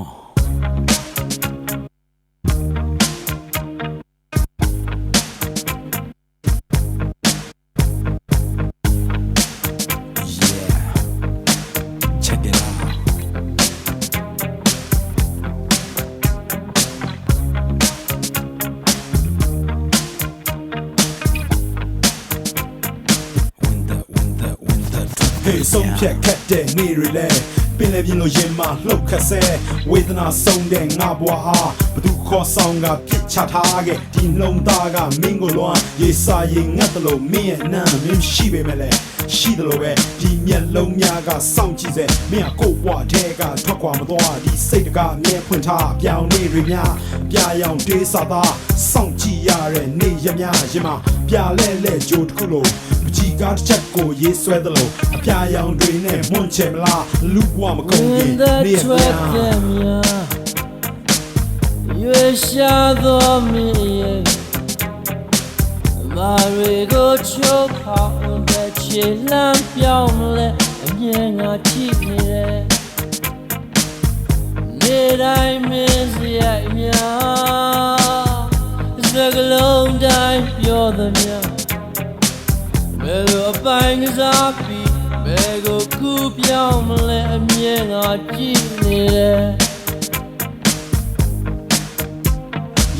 Come on. Yeah. Check it out. When the when the when the Hey ဆုံးဖြတ်ခတ်တဲ့နေ့တွေလဲပင်လေပြင်းလို့ရင်မလှုပ်ခတ်ဆဲဝေဒနာဆုံးတဲ့ငါဘွားအားဘသူခေါ်ဆောင်ကပြစ်ချထားခဲ့ဒီနှလုံးသားကမင်းကိုလွမ်းရေစာရင်ငတ်တယ်လို့မင်းရဲ့နာမင်းရှိပေမဲ့လဲရှိတယ်လို့ပဲဒီမျက်လုံးများကစောင့်ကြည့်စေမင်းကကိုယ့်ဘွားထဲကထွက်ခွာမသွားဒီစိတ်တကအမြဲဖွင့်ထားပြောင်းနေတွေများပြာရောင်တေးစာသားစောင့်ကြည့်ရတဲ့နေ့ရက်များရင်မှာပြာလဲလဲဂျိုးတစ်ခုလို့ပကြီးကားတစ်ချက်ကိုရေးဆွဲသလိုအ ပြာရောင်တွေနဲ့မွန့်ချင်မလားလူဘဝမကုန်ခင် In the နေ့ရက်ထွက်များတဲ့များရွေရှာသောမင်းရဲ့မာရီကိုချိုးဖောက်တဲ့ခြေလမ်းပြောင်းမလဲအမြင်ငါကြည့်နေတယ်နေတိုင်းမင်းစရိုက်များစကလုံးတိုင်းပြောသမျှဘယ်လိုအပိုင်းကစားပြီး ဘယ်ကိုကူပြောင်းမလဲအမြင်ငါကြည့်နေတယ်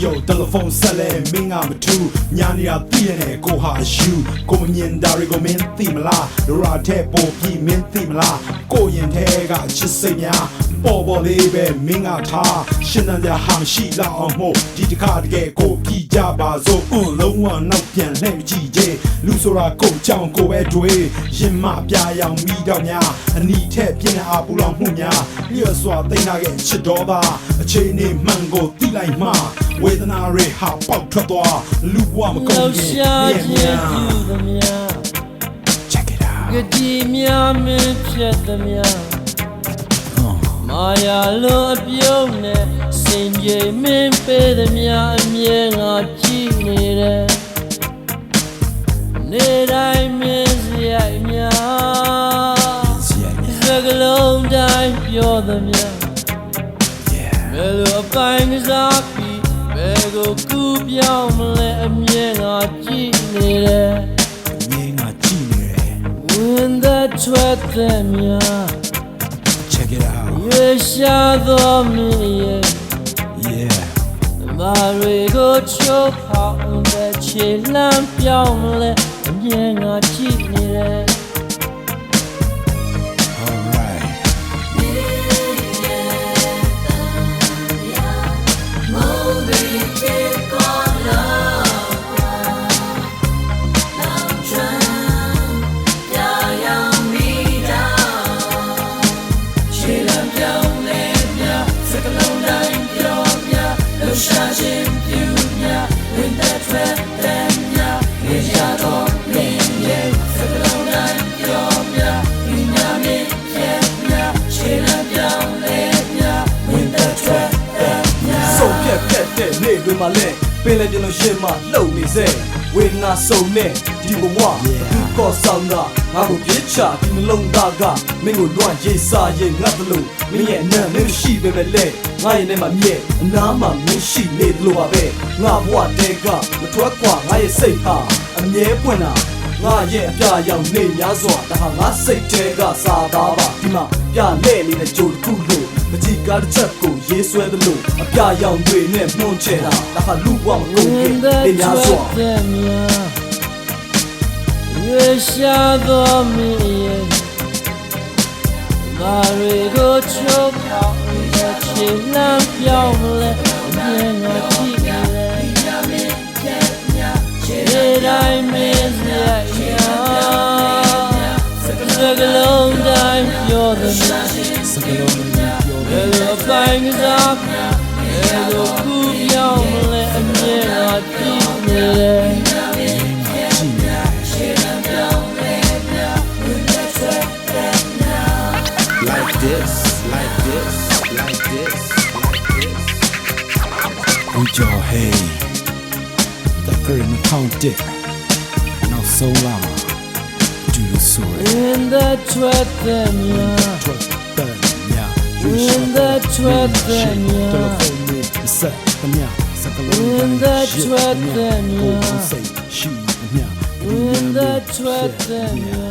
Yo တယ်လီဖုန်းဆက်လဲမင်းကမထူးညာနေရသိရတဲ့ကိုဟာယူကိုမမြင်တာတွေကိုမင်းသိမလားဒရာတဲ့ပေါ်ပြီးမင်းသိမလားကိုရင်ထဲကချစ်စိတ်များပေါ်ပေါ်လေးပဲမင်းကထားရှင်းတဲ့ဟာမရှိလောက်အောင်မို့ဒီတစ်ခါတကယ်ကိုကြည့်ကြပါစို့အွန်းလုံးဝနောက် ပြန်လှည့်မကြည့်သေးလူဆိုတာကိုကြောင်ကိုပဲတွေးရင်မပြာရောင်မိတော့များအနီထက်ပြင်းအားပူလောင်မှုများလျှော့စွာသိမ့်လာခဲ့ချစ်တော်သာအချိန်နေမှန်ကိုသိလိုက်မှဝေဒနာတွေဟာပေါက်ထွက်သွားလူဘဝမကုန်လှူခင်ရှာနေ့ခြင်းများပြုသမျှ check it out ကတိများမင်းဖြစ်သမျှမာယာလိုအပြုံးနဲ့စင်ကြေမင်းပေးသမျှအမြဲငါကြည့်နေတယ် နေတိုင်းမင်းစရိုက်များ yeah စကလုံးတိုင်းပြောသမျှ yeah ဘယ်လိုအပိုင်းကစားပြီးဘယ်ကိုကူပြောင်းမလဲအမြဲငါကြည့်နေတယ်ငင်းကကြည့်နေတယ် When the truth them ya check it out you shall the me yeah မာရီကိုချိုးဖောက်တဲ့ခြေလမ်းပြောင်းလဲ အမြင်ငါကြည့်နေတယ် all right မှာလဲပင်လည်းပြလို့ရှင်းမှလှုပ်နေစေဝေဒနာဆုံးနဲ့ဒီဘဝသူကောဆောင်ကငါ့ကိုပြစ်ချဒီနှလုံးသားကမင်းကိုလွှမ်းရေးစားရင်ငတ်တယ်လို့မင်းရဲ့အနံ့မင်းရှိပေမဲ့လဲငါရဲ့နဲ့မှမြဲအနားမှာမင်းရှိနေတယ်လို့ပါပဲငါဘဝတဲကမထွက်ခွာငါရဲ့စိတ်ဟာအမြဲပွင့်တာ ငါရဲ့အပြာရောင်နေများစွာဒါဟာငါစိတ်ထဲကစာသားပါဒီမှာပြလဲနေတဲ့ကြိုတစ်ခုလို့မကြည့်ကားတစ်ချက်ကိုရေးဆွဲသလိုအပြာရောင်တွေနဲ့နှွန်ချဲတာဒါဟာလူဘဝမကုန်ခင် When the နေများစွာ truth them ya you shall the me မာရီကိုချိုးဖောက်တဲ့ခြေလမ်းပြောင်းလဲအမြင်ငါ time you're the man စကလုံးမင်းပြောတ တကယ်မထောင်းတဲ့နောက်ဆုံးလာမှာဒူဆိုရ In the truth them yeah ထွက်တဲ့ညာယူ In the ထွက်တဲ့တယ်များလီဖုန်းနဲ့ဆက်သမျှစကလုံး When the ထွက်တဲ့များကိုယ်စိတ်ရှိသမျှ When the ထွက်တဲ့များ